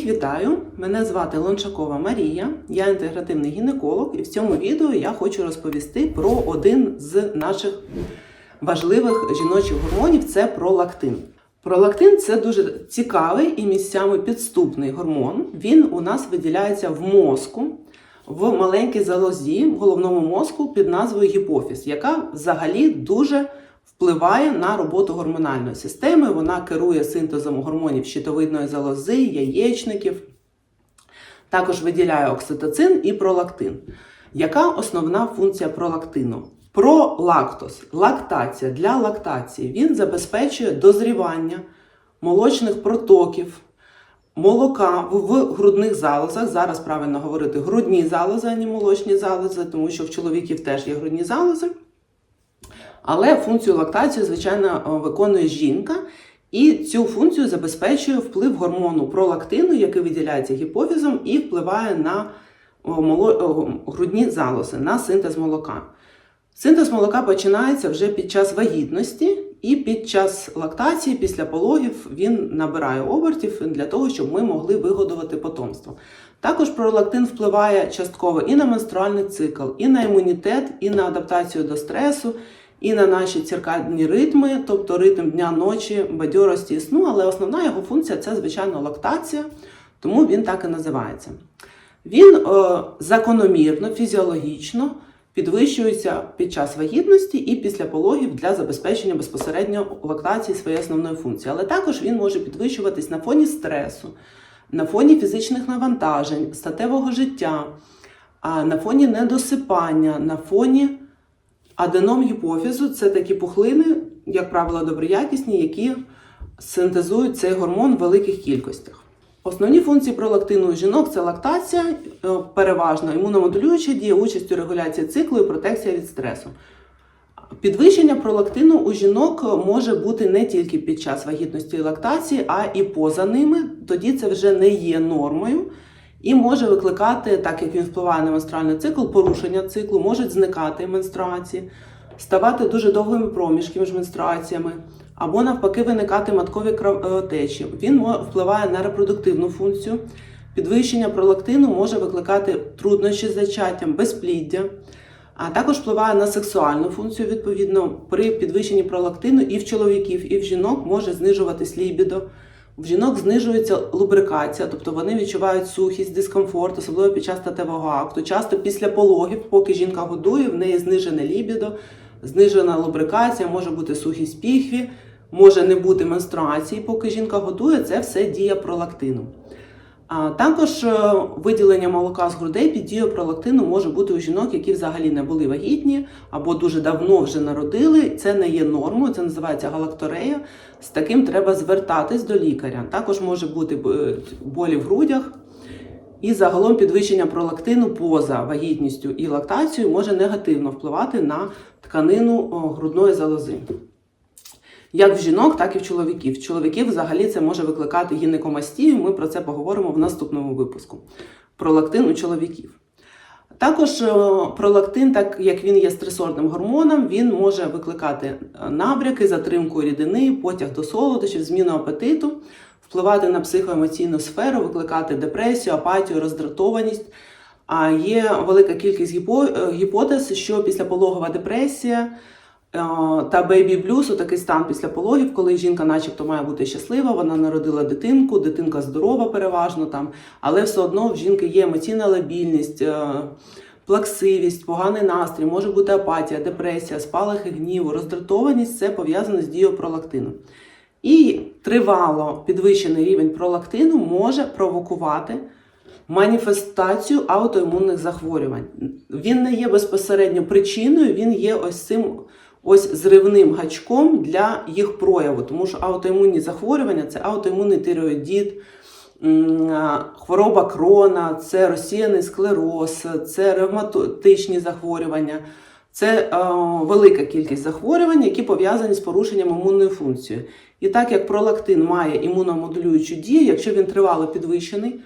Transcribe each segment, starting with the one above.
Всіх вітаю! Мене звати Лончакова Марія, я інтегративний гінеколог, і в цьому відео я хочу розповісти про один з наших важливих жіночих гормонів це пролактин. Пролактин це дуже цікавий і місцями підступний гормон. Він у нас виділяється в мозку, в маленькій залозі в головному мозку під назвою гіпофіз, яка взагалі дуже впливає на роботу гормональної системи. Вона керує синтезом гормонів щитовидної залози, яєчників. Також виділяє окситоцин і пролактин. Яка основна функція пролактину? Пролактоз, лактація для лактації. Він забезпечує дозрівання молочних протоків, молока в грудних залозах. Зараз правильно говорити грудні залози, а не молочні залози, тому що в чоловіків теж є грудні залози. Але функцію лактації, звичайно, виконує жінка, і цю функцію забезпечує вплив гормону пролактину, який виділяється гіпофізом, і впливає на грудні залози, на синтез молока. Синтез молока починається вже під час вагітності, і під час лактації, після пологів, він набирає обертів для того, щоб ми могли вигодувати потомство. Також пролактин впливає частково і на менструальний цикл, і на імунітет, і на адаптацію до стресу, і на наші циркадні ритми, тобто ритм дня, ночі, бадьорості і сну, але основна його функція це, звичайно, лактація, тому він так і називається. Він е, закономірно, фізіологічно підвищується під час вагітності і після пологів для забезпечення безпосередньо лактації своєї основної функції. Але також він може підвищуватись на фоні стресу, на фоні фізичних навантажень, статевого життя, на фоні недосипання, на фоні аденом гіпофізу це такі пухлини, як правило, доброякісні, які синтезують цей гормон в великих кількостях. Основні функції пролактину у жінок це лактація, е, переважно імуномодулююча дія, участь у регуляції циклу і протекція від стресу. Підвищення пролактину у жінок може бути не тільки під час вагітності і лактації, а і поза ними. Тоді це вже не є нормою і може викликати, так як він впливає на менструальний цикл, порушення циклу, можуть зникати менструації, ставати дуже довгими проміжки між менструаціями або навпаки виникати маткові кровотечі. Він впливає на репродуктивну функцію. Підвищення пролактину може викликати труднощі з зачаттям, безпліддя, а також впливає на сексуальну функцію. Відповідно, при підвищенні пролактину і в чоловіків, і в жінок може знижуватись лібідо. В жінок знижується лубрикація, тобто вони відчувають сухість, дискомфорт, особливо під час статевого акту. Часто після пологів, поки жінка годує, в неї знижене лібідо, знижена лубрикація, може бути сухість піхві може не бути менструації, поки жінка годує, це все дія пролактину. Також е, виділення молока з грудей під дією пролактину може бути у жінок, які взагалі не були вагітні або дуже давно вже народили. Це не є нормою, це називається галакторея. З таким треба звертатись до лікаря. Також може бути е, болі в грудях. І загалом підвищення пролактину поза вагітністю і лактацією може негативно впливати на тканину грудної залози як в жінок, так і в чоловіків. В чоловіків взагалі це може викликати гінекомастію. Ми про це поговоримо в наступному випуску. Пролактин у чоловіків. Також е, пролактин, так як він є стресорним гормоном, він може викликати е, набряки, затримку рідини, потяг до солодощів, зміну апетиту, впливати на психоемоційну сферу, викликати депресію, апатію, роздратованість. А є велика кількість е, гіпотез, що післяпологова депресія та бейбі блюз такий стан після пологів, коли жінка, начебто, має бути щаслива, вона народила дитинку, дитинка здорова, переважно там, але все одно в жінки є емоційна лабільність, е, плаксивість, поганий настрій, може бути апатія, депресія, спалахи гніву, роздратованість це пов'язано з дією пролактину. І тривало підвищений рівень пролактину може провокувати маніфестацію аутоімунних захворювань. Він не є безпосередньо причиною, він є ось цим ось зривним гачком для їх прояву, тому що аутоімунні захворювання це аутоімунний тиреоїдіт, хвороба крона, це розсіяний склероз, це ревматичні захворювання. Це е, велика кількість захворювань, які пов'язані з порушенням імунної функції. І так як пролактин має імуномодулюючу дію, якщо він тривало підвищений,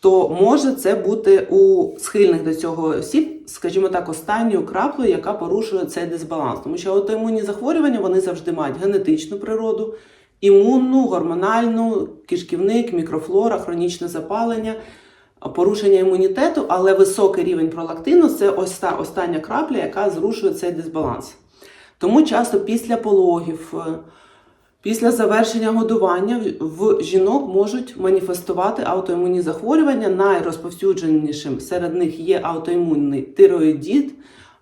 то може це бути у схильних до цього осіб, скажімо так, останньою краплею, яка порушує цей дисбаланс. Тому що аутоімунні захворювання вони завжди мають генетичну природу, імунну, гормональну, кишківник, мікрофлора, хронічне запалення, порушення імунітету, але високий рівень пролактину це ось та остання крапля, яка зрушує цей дисбаланс. Тому часто після пологів, після завершення годування в жінок можуть маніфестувати аутоімунні захворювання. Найрозповсюдженішим серед них є аутоімунний тироїдіт,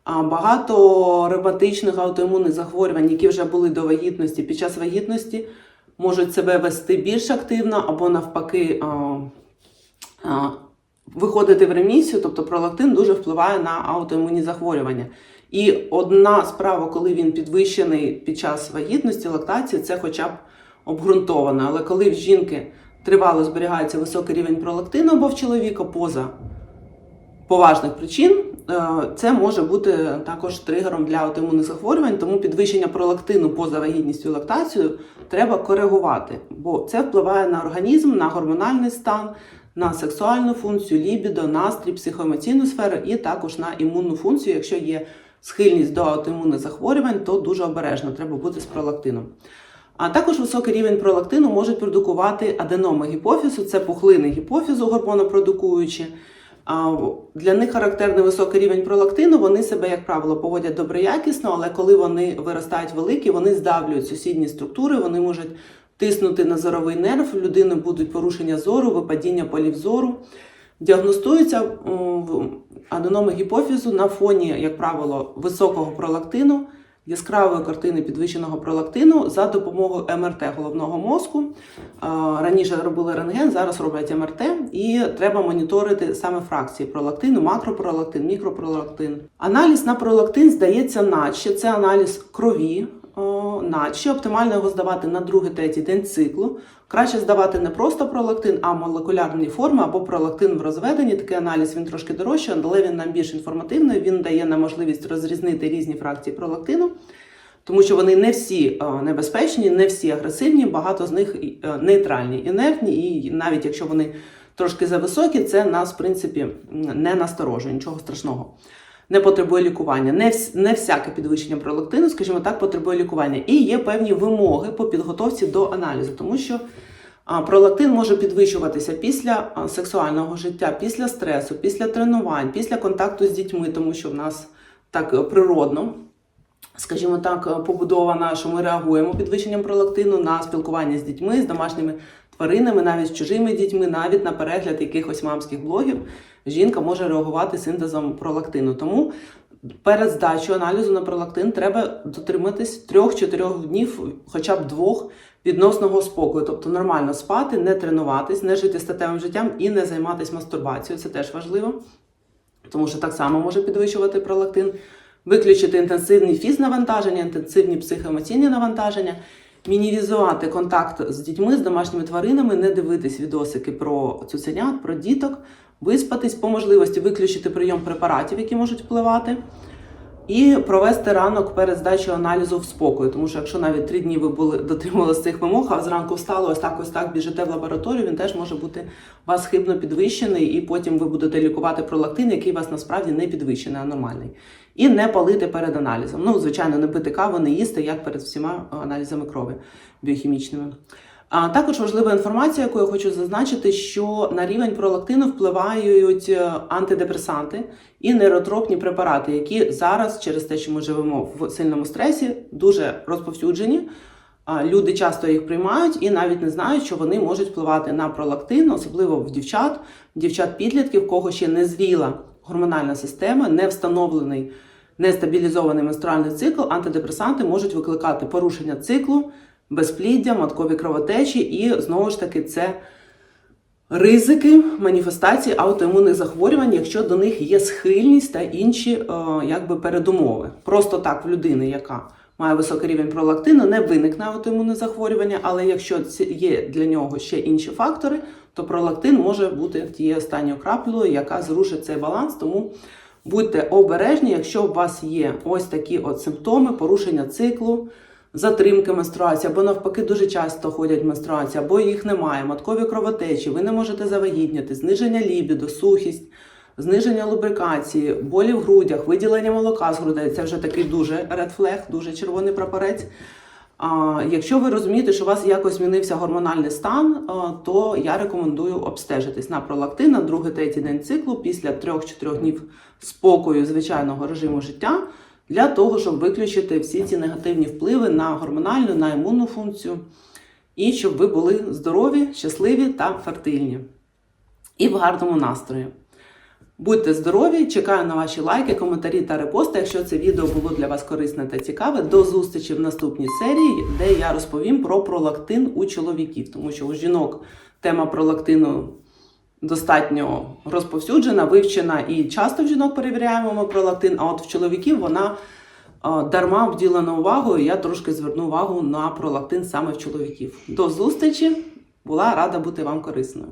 багато ревматичних аутоімунних захворювань, які вже були до вагітності, під час вагітності можуть себе вести більш активно або навпаки. Виходити в ремісію, тобто пролактин дуже впливає на аутоімунні захворювання. І одна справа, коли він підвищений під час вагітності, лактації, це хоча б обґрунтовано. Але коли в жінки тривало зберігається високий рівень пролактину або в чоловіка поза поважних причин, е, це може бути також тригером для аутоімунних захворювань, тому підвищення пролактину поза вагітністю і лактацією треба коригувати, бо це впливає на організм, на гормональний стан, на сексуальну функцію, лібідо, настрій, психоемоційну сферу і також на імунну функцію. Якщо є схильність до аутоімунних захворювань, то дуже обережно треба бути з пролактином. А також високий рівень пролактину можуть продукувати аденоми гіпофізу, це пухлини гіпофізу гормонопродукуючі. Для них характерний високий рівень пролактину. Вони себе, як правило, поводять доброякісно, але коли вони виростають великі, вони здавлюють сусідні структури, вони можуть тиснути на зоровий нерв, у людини будуть порушення зору, випадіння полів зору. Діагностуються в- аденоми гіпофізу на фоні, як правило, високого пролактину, яскравої картини підвищеного пролактину за допомогою МРТ головного мозку. Раніше робили рентген, зараз роблять МРТ, і треба моніторити саме фракції пролактину, макропролактин, мікропролактин. Аналіз на пролактин здається наче це аналіз крові. Наче оптимально його здавати на другий третій день циклу. Краще здавати не просто пролактин, а молекулярні форми або пролактин в розведенні. Такий аналіз він трошки дорожчий, але він нам більш інформативний. Він дає нам можливість розрізнити різні фракції пролактину, тому що вони не всі е, небезпечні, не всі агресивні, багато з них е, нейтральні, інертні, і навіть якщо вони трошки зависокі, це нас, в принципі, не насторожує, нічого страшного. Не потребує лікування. Не, не всяке підвищення пролактину, скажімо так, потребує лікування. І є певні вимоги по підготовці до аналізу, тому що пролактин може підвищуватися після сексуального життя, після стресу, після тренувань, після контакту з дітьми, тому що в нас так е, природно, скажімо так, е, побудована, що ми реагуємо підвищенням пролактину на спілкування з дітьми, з домашніми тваринами, навіть з чужими дітьми, навіть на перегляд якихось мамських блогів. Жінка може реагувати синтезом пролактину. Тому перед здачею аналізу на пролактин треба дотриматись 3-4 днів, хоча б двох відносного спокою, тобто нормально спати, не тренуватись, не жити статевим життям і не займатися мастурбацією. Це теж важливо, тому що так само може підвищувати пролактин, виключити інтенсивні фізнавантаження, інтенсивні психоемоційні навантаження. Мінімізувати контакт з дітьми, з домашніми тваринами, не дивитись відосики про цуценят, про діток, виспатись, по можливості виключити прийом препаратів, які можуть впливати, і провести ранок перед здачею аналізу в спокою. Тому що якщо навіть три дні ви були дотримувалися цих вимог, а зранку встали, ось так, ось так біжите в лабораторію, він теж може бути вас хибно підвищений, і потім ви будете лікувати пролактин, який вас насправді не підвищений, а нормальний. І не палити перед аналізом. Ну, звичайно, не пити каву, не їсти, як перед всіма аналізами крові біохімічними. А також важлива інформація, яку я хочу зазначити, що на рівень пролактину впливають е, антидепресанти і нейротропні препарати, які зараз, через те, що ми живемо в сильному стресі, дуже розповсюджені. Люди часто їх приймають і навіть не знають, що вони можуть впливати на пролактин, особливо в дівчат, дівчат-підлітків, кого ще не зріла гормональна система, не встановлений нестабілізований менструальний цикл, антидепресанти можуть викликати порушення циклу, безпліддя, маткові кровотечі, і знову ж таки це ризики маніфестації аутоімунних захворювань, якщо до них є схильність та інші е, якби передумови. Просто так в людини, яка має високий рівень пролактину, не виникне аутоімунне захворювання, але якщо є для нього ще інші фактори, то пролактин може бути тією останньою краплею, яка зрушить цей баланс. Тому будьте обережні, якщо у вас є ось такі от симптоми порушення циклу. Затримки менструації, або навпаки дуже часто ходять менструації, або їх немає, маткові кровотечі, ви не можете завагітніти, зниження лібіду, сухість, зниження лубрикації, болі в грудях, виділення молока з грудей. Це вже такий дуже flag, дуже червоний прапорець. А, Якщо ви розумієте, що у вас якось змінився гормональний стан, то я рекомендую обстежитись на пролактин на другий третій день циклу після 3-4 днів спокою звичайного режиму життя для того, щоб виключити всі ці негативні впливи на гормональну, на імунну функцію, і щоб ви були здорові, щасливі та фертильні і в гарному настрої. Будьте здорові, чекаю на ваші лайки, коментарі та репости, якщо це відео було для вас корисне та цікаве. До зустрічі в наступній серії, де я розповім про пролактин у чоловіків, тому що у жінок тема пролактину достатньо розповсюджена, вивчена і часто в жінок перевіряємо ми пролактин, а от в чоловіків вона дарма обділена увагою. Я трошки зверну увагу на пролактин саме в чоловіків. До зустрічі! Була рада бути вам корисною.